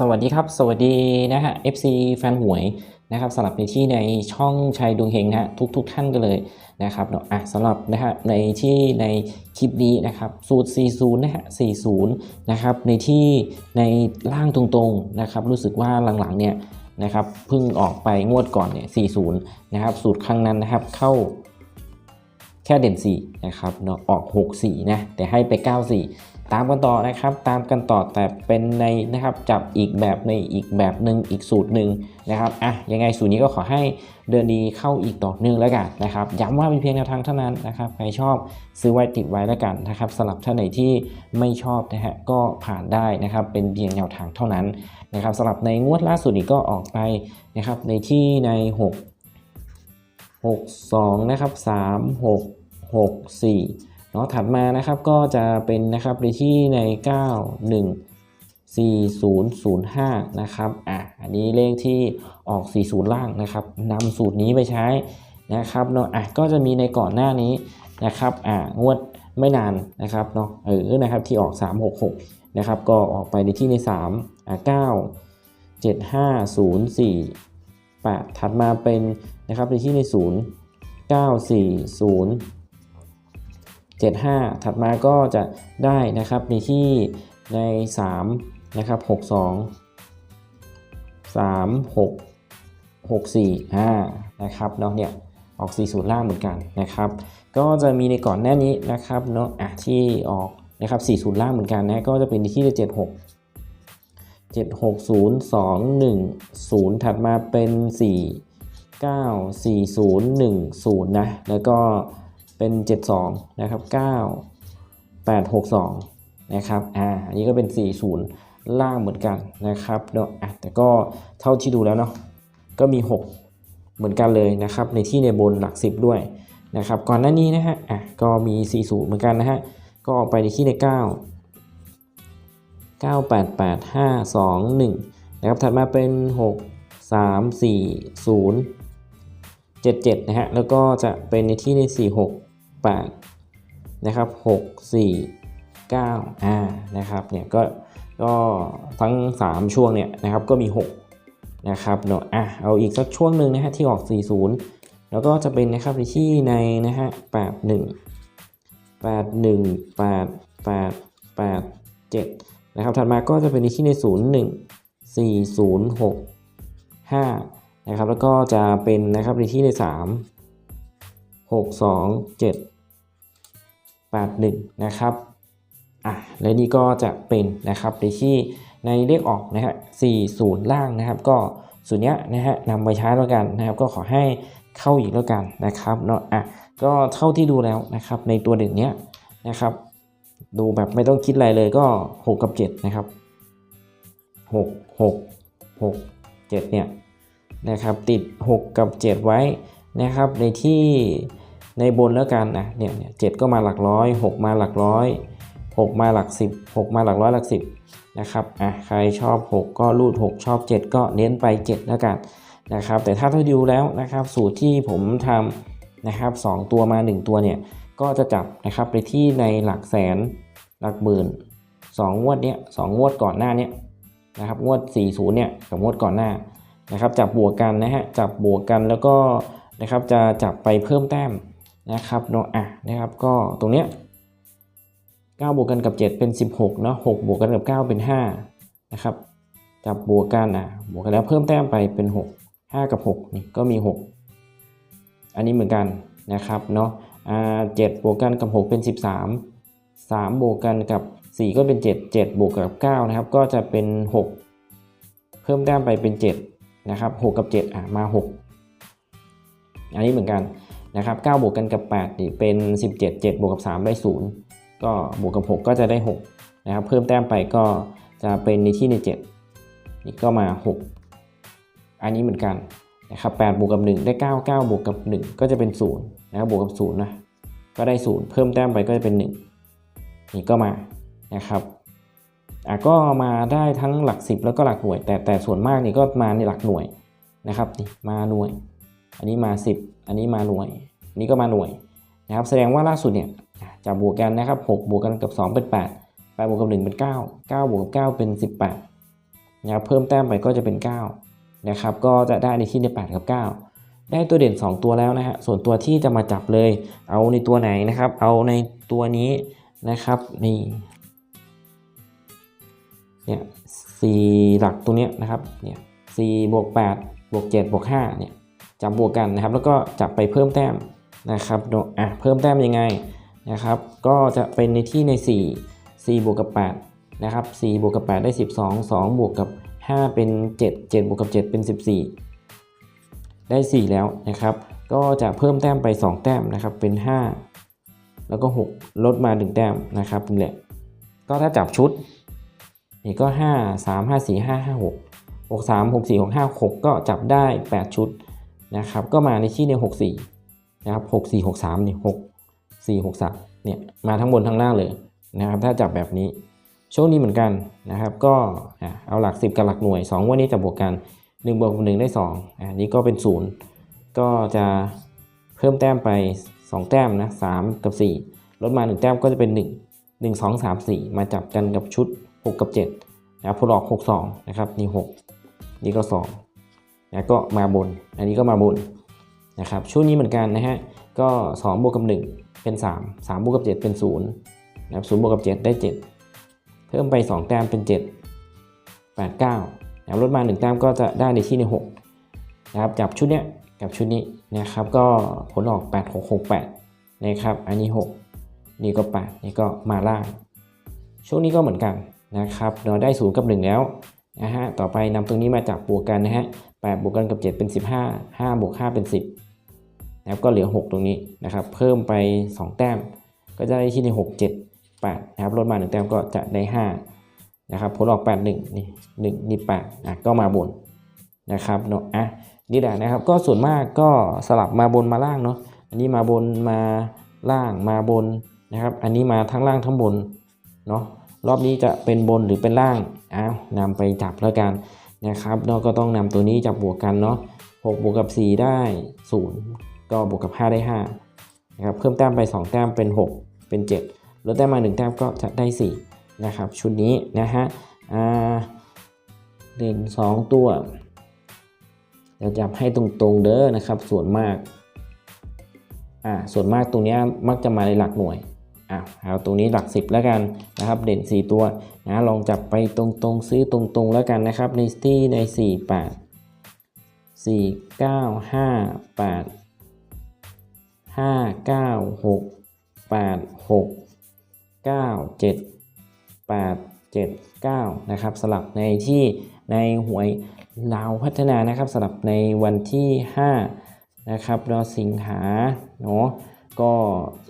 สวัสดีครับ สวัสดีนะฮะ FC แฟนหวยนะครับสำหรับในที่ในช่องชัยดวงเฮงนะฮะทุกทุกท่านกันเลยนะครับเนาะอะสำหรับนะฮะในที่ในคลิปนี้นะครับสูตร 40 นะฮะ 40 นะครับในที่ในล่างตรงๆนะครับรู้สึกว่าหลังๆเนี่ยนะครับเพิ่งออกไปงวดก่อนเนี่ย 40 นะครับสูตรครั้งนั้นนะครับเข้า แค่เด่น4นะครับเนาะออก 6 4 นะ แต่ให้ไป 9 4 ตามกันต่อนะครับ ตามกันต่อแต่เป็นในนะครับจับอีกแบบในอีกแบบหนึ่งอีกสูตรหนึ่งนะครับอะยังไงสูตรนี้ก็ขอให้เดินดีเข้าอีกต่อเนื่งแล้วกันนะครับย้ำว่าเป็นเพียงแนวทางเท่านั้นนะครับใครชอบซื้อไว้ติดไว้แล้วกันนะครับสำหรับท่านไหนที่ไม่ชอบนะฮะก็ผ่านได้นะครับเป็นเพียงแนวทางเท่านั้นนะครับสำหรับในงวดล่าสุดนี้ก็ออกไปนะครับในที่ใน 6 6 2นะครับ3 6 6 4เนาะถัดมานะครับก็จะเป็นนะครับในที่ใน 9 1 4 0 0 5 นะครับ อะ อันนี้เลขที่ออก 40 ล่างนะครับนำสูตรนี้ไปใช้นะครับเนาะ อะ ก็จะมีในก่อนหน้านี้นะครับ อ่างวดไม่นานนะครับเนาะ เออ นะครับ ที่ออก 366 นะครับ ก็ออกไปในที่ใน 3 อะ 9 7 5 0 4 8 ถัดมาเป็นนะครับในที่ใน 0 9 4 0 7 5 ถัดมาก็จะได้นะครับในที่ใน 3 นะครับ 6 2 3 6 6 4อ่านะครับเนาะเนี่ยออก 40 ล่างเหมือนกันนะครับ ก็จะมีในก่อนหน้านี้นะครับเนาะที่ออกนะครับ40 ล่างเหมือนกันนะก็จะเป็นในที่ใน 76 7 6 0 2 1 0 ถัดมาเป็น 4 9 4 0 1 0 นะ แล้วก็เป็น 72 นะครับ 9 8 6 2 นะครับ อ่า อันนี้ก็เป็น 40 ล่างเหมือนกันนะครับเนาะอะแต่ก็เท่าที่ดูแล้วเนาะ ก็มี 6 เหมือนกันเลยนะครับ ในที่ในบนหลัก 10 ด้วยนะครับ ก่อนหน้านี้นะฮะ อะ ก็มี 40 เหมือนกันนะฮะ ก็ออกไปในที่ใน 9 9 8 8 5 2 1 นะครับ ถัดมาเป็น 6 3 4 0 7 7 นะฮะ แล้วก็จะเป็นในที่ใน 4 6 8 นะครับ 6 4 9อ่านะครับ เนี่ยก็ก็ทั้ง 3 ช่วงเนี่ยนะครับก็มี 6 นะครับเนาะอะเอาอีกสักช่วงหนึ่งนะฮะที่ออก 40 แล้วก็จะเป็นนะครับในที่ในนะฮะ81 81 8 8 8 7 นะครับถัดมาก็จะเป็นในที่ใน 01 406 5นะครับแล้วก็จะเป็นนะครับในที่ใน 3 6 2 7 8 1นะครับอะและนี่ก็จะเป็นนะครับในที่ในเลขออกนะฮะ40 ล่างนะครับ ก็ส่วนเนี้ยนะฮะนำไปใช้แล้วกันนะครับ ก็ขอให้เข้าอีกแล้วกันนะครับเนาะอะก็เท่าที่ดูแล้วนะครับในตัวเด่นเนี้ยนะครับ ดูแบบไม่ต้องคิดอะไรเลยก็ 6 กับ 7 นะครับ 6 6 6 7 เนี่ยนะครับติด 6 กับ 7 ไว้นะครับในที่ในบนแล้วกันนะเนี่ยเนี่ยเก็มาหลักร้อย 6 มาหลักร้อย 6 มาหลัก 10 6 มาหลักร้อยหลัก 10นะครับอะใครชอบ 6 ก็รูด 6 ชอบ 7 ก็เน้นไป 7 แล้วกันนะครับแต่ถ้าถ้าดูแล้วนะครับสูตรที่ผมทำนะครับ 2 ตัวมา 1 ตัวเนี่ย ก็จะจับนะครับไปที่ในหลักแสนหลักหมื่น2งวดเนี้ยสองงวดก่อนหน้าเนี้ยนะครับงวด 40เนี่ยกับงวดก่อนหน้านะครับจับบวกกันนะฮะจับบวกกันแล้วก็นะครับจะจับไปเพิ่มแต้มนะครับเนาะอะนะครับก็ตรงเนี้ย9บวกกันกับ 7 เป็น 16เนาะ6บวกกันกับ 9 เป็น5นะครับจับบวกกันอะบวกกันแล้วเพิ่มแต้มไปเป็น 6 5 กับ6นี่ก็มี 6 อันนี้เหมือนกันนะครับเนาะ อ่า7บวกกันกับ 6 เป็น 13 3 บวกกันกับ 4 ก็เป็น 7 7 บวกกับ 9 นะครับ ก็จะเป็น 6 เพิ่มแต้มไปเป็น 7 นะครับ 6 กับ 7 อะ มา 6 อันนี้เหมือนกันนะครับ9บวกกันกับ8นี่เป็น 17 7 บวกกับ 3 ได้ 0 ก็บวกกับ 6 ก็จะได้ 6 นะครับ เพิ่มแต้มไปก็จะเป็นในที่ใน 7 นี่ก็มา 6 อันนี้เหมือนกัน นะครับ8บวกกับ 1 ได้ 9 9บวกกับ 1 ก็จะเป็น0นะครับบวกกับ0นะก็ได้ 0 เพิ่มแต้มไปก็จะเป็น 1 นี่ก็มานะครับอะก็มาได้ทั้งหลัก 10 แล้วก็หลักหน่วย แต่แต่ส่วนมากนี่ก็มาในหลักหน่วยนะครับนี่มาหน่วย อันนี้มา 10 อันนี้มาหน่วยอันนี้ก็มาหน่วยนะครับแสดงว่าล่าสุดเนี่ยจะบวกกันนะครับ6บวกกันกับ 2 เป็น 8 8บวกกับ 1 เป็น 9 9บวกกับ 9 เป็น 18นะครับเพิ่มแต้มไปก็จะเป็น 9 นะครับก็จะได้ในที่ใน8กับ 9 ได้ตัวเด่น 2 ตัวแล้วนะฮะส่วนตัวที่จะมาจับเลย เอาในตัวไหนนะครับ เอาในตัวนี้นะครับนี่เนี่ยสี่หลักตัวเนี้ยนะครับเนี่ยสี่บวกแปดบวกเจ็ดบวกห้าเนี่ยจับบวกกันนะครับ แล้วก็จับไปเพิ่มแต้มนะครับโดอะเพิ่มแต้มยังไงนะครับ ก็จะเป็นในที่ใน 4 4บวกกับ8นะครับ4บวกกับ 8 ได้ 12 2 บวกกับ 5 เป็น 7 7บวกกับ 7 เป็น 14 ได้ 4 แล้วนะครับ ก็จะเพิ่มแต้มไป 2 แต้มนะครับ เป็น 5 แล้วก็ 6 ลดมา 1 แต้มนะครับนี่แหละ ก็ถ้าจับชุด นี่ก็ 5 3 5 4 5 5 6 6 3 6 4 6 5 6 ก็จับได้ 8 ชุดนะครับ ก็มาในที่ใน 6 4 นะครับ 6 4 6 3นี่6 4 6 3เนี่ย มาทั้งบนทั้งล่างเลยนะครับ ถ้าจับแบบนี้ โชคดีเหมือนกันนะครับ ก็เอาหลัก 10 กับหลักหน่วย 2 วันนี้จะบวกกัน1บวก1ได้2อะนี่ก็เป็น 0 ก็จะเพิ่มแต้มไป 2 แต้มนะ3กับ 4 ลดมา 1 แต้มก็จะเป็น 1 1 2 3 4 มาจับกันกับชุด 6 กับ7นะครับพอหลอก 6 2 นะครับ นี่ 6 นี่ก็2นะก็มาบน อันนี้ก็มาบนนะครับชุดนี้เหมือนกันนะฮะก็ 2 บวกกับ 1 เป็น 3 3 บวกกับ 7 เป็น0นะครับ0บวกกับ 7 ได้ 7 พิ่มไป 2 แต้มเป็น 7 8 9นะครับลดมา 1 แต้มก็จะได้ในที่ใน6นะครับจับชุดเนี้ยกับชุดนี้นะครับก็ผลออก 8 6 6 8นะครับอันนี้ 6 นี่ก็ 8 นี่ก็มาล่าง ช่วงนี้ก็เหมือนกันนะครับเราได้ 0 กับ 1 แล้วนะฮะต่อไปนำตรงนี้มาจับบวกกันนะฮะ8บวกกันกับ 7 เป็น 15 5บวก5เป็น 10นะครับก็เหลือ 6 ตรงนี้นะครับเพิ่มไป 2 แต้มก็จะได้ที่ใน 6 7 8นะครับลดมา 1 แต้มก็จะได้ 5 นะครับผลออก 8 1 นี่1นี่8อะก็มาบนนะครับเนาะอะนี่แหละนะครับก็ส่วนมากก็สลับมาบนมาล่างเนาะอันนี้มาบนมาล่างมาบนนะครับ อันนี้มาทั้งล่างทั้งบนเนาะรอบนี้จะเป็นบนหรือเป็นล่างอ้าวนำไปจับแล้วกันนะครับเราก็ต้องนำตัวนี้จับบวกกันเนาะ6บวกกับ 4 ได้ 0 ก็บวกกับ 5 ได้5นะครับเพิ่มแต้มไป 2 แต้มเป็น 6 เป็น 7 ลดแต้มมา 1 แต้มก็จะได้ 4 นะครับ ชุดนี้นะฮะอ่าเด่น2 ตัวเดี๋ยวจับให้ตรงๆเด้อนะครับ ส่วนมาก อ่า ส่วนมากตรงนี้มักจะมาในหลักหน่วย อะเอาตรงนี้หลัก 10 แล้วกันนะครับ เด่น 4 ตัวนะลองจับไปตรงๆ ซื้อตรงๆ แล้วกันนะครับ ในที่ใน 4 8 4 9 5 8 5 9 6 8 6 9 7 8 7 9นะครับสลับในที่ในหวยลาวพัฒนานะครับสลับในวันที่5นะครับรอสิงหาเนาะก็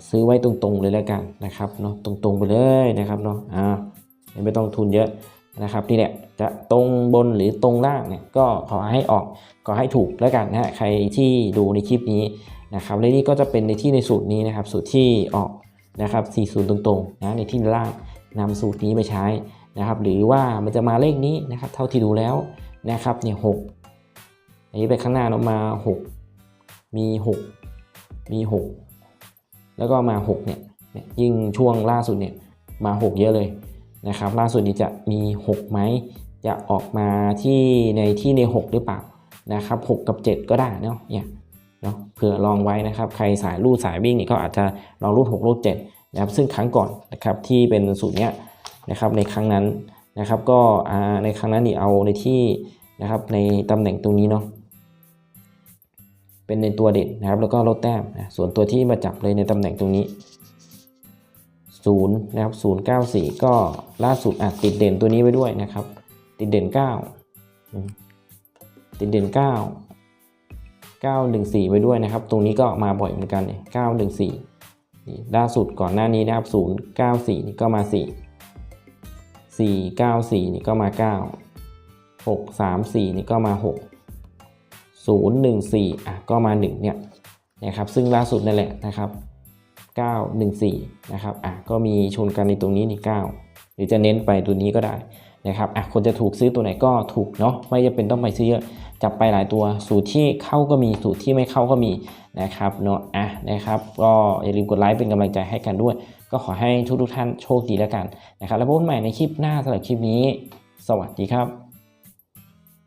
ซื้อไว้ตรงๆเลยแล้วกันนะครับเนาะตรงๆไปเลยนะครับเนาะอ่าไม่ต้องทุนเยอะนะครับนี่แหละจะตรงบนหรือตรงล่างเนี่ยก็ขอให้ออกก็ให้ถูกแล้วกันนะฮะใครที่ดูในคลิปนี้นะครับและนี่ก็จะเป็นในที่ในสูตรนี้นะครับสูตรที่ออก นะครับ 40 ตรงๆนะในที่ล่างนำสูตรนี้ไปใช้นะครับหรือว่ามันจะมาเลขนี้นะครับเท่าที่ดูแล้วนะครับเนี่ยหกอันนี้ไปข้างหน้าเรามา 6 มี 6 มี 6 แล้วก็มา6เนี่ยเนี่ยยิ่งช่วงล่าสุดเนี่ยมา 6 เยอะเลยนะครับล่าสุดนี้จะมี6ไหมจะออกมาที่ในที่ใน 6 หรือเปล่านะครับ6กับ 7 ก็ได้เนาะเนี่ย เนาะเผื่อลองไว้นะครับใครสายรูดสายวิ่งนี่ก็อาจจะลองรูด6รูดนะครับซึ่งครั้งก่อนนะครับที่เป็นสูตรเนี้ยนะครับในครั้งนั้นนะครับก็ในครั้งนั้นนี่เอาในที่นะครับในตำแหน่งตรงนี้เนาะเป็นในตัวเด่นนะครับแล้วก็ลดแต้มนะส่วนตัวที่มาจับเลยในตำแหน่งตรงนี้0นะครับ094 ก็ล่าสุดอะติดเด่นตัวนี้ไว้ด้วยนะครับ ติดเด่น 9 ติดเด่น 9 914 ไว้ด้วยนะครับ ตรงนี้ก็มาบ่อยเหมือนกันเนี่ย914นี่ล่าสุดก่อนหน้านี้นะครับ 094 นี่ก็มา 4 494 นี่ก็มา 9 6 3 4 นี่ก็มา 6 0 1 4 อะก็มา 1 เนี่ยนะครับซึ่งล่าสุดนั่นแหละนะครับ 9 1 4 นะครับอะก็มีชนกันในตรงนี้นี่ 9 หรือจะเน้นไปตัวนี้ก็ได้ นะครับอะคนจะถูกซื้อตัวไหนก็ถูกเนาะไม่จำเป็นต้องไปซื้อเยอะจับไปหลายตัวสูตรที่เข้าก็มีสูตรที่ไม่เข้าก็มีนะครับเนาะอะนะครับก็อย่าลืมกดไลค์เป็นกำลังใจให้กันด้วย ก็ขอให้ทุกทุกท่านโชคดีแล้วกันนะครับแล้วพบกันใหม่ในคลิปหน้าสำหรับคลิปนี้ สวัสดีครับ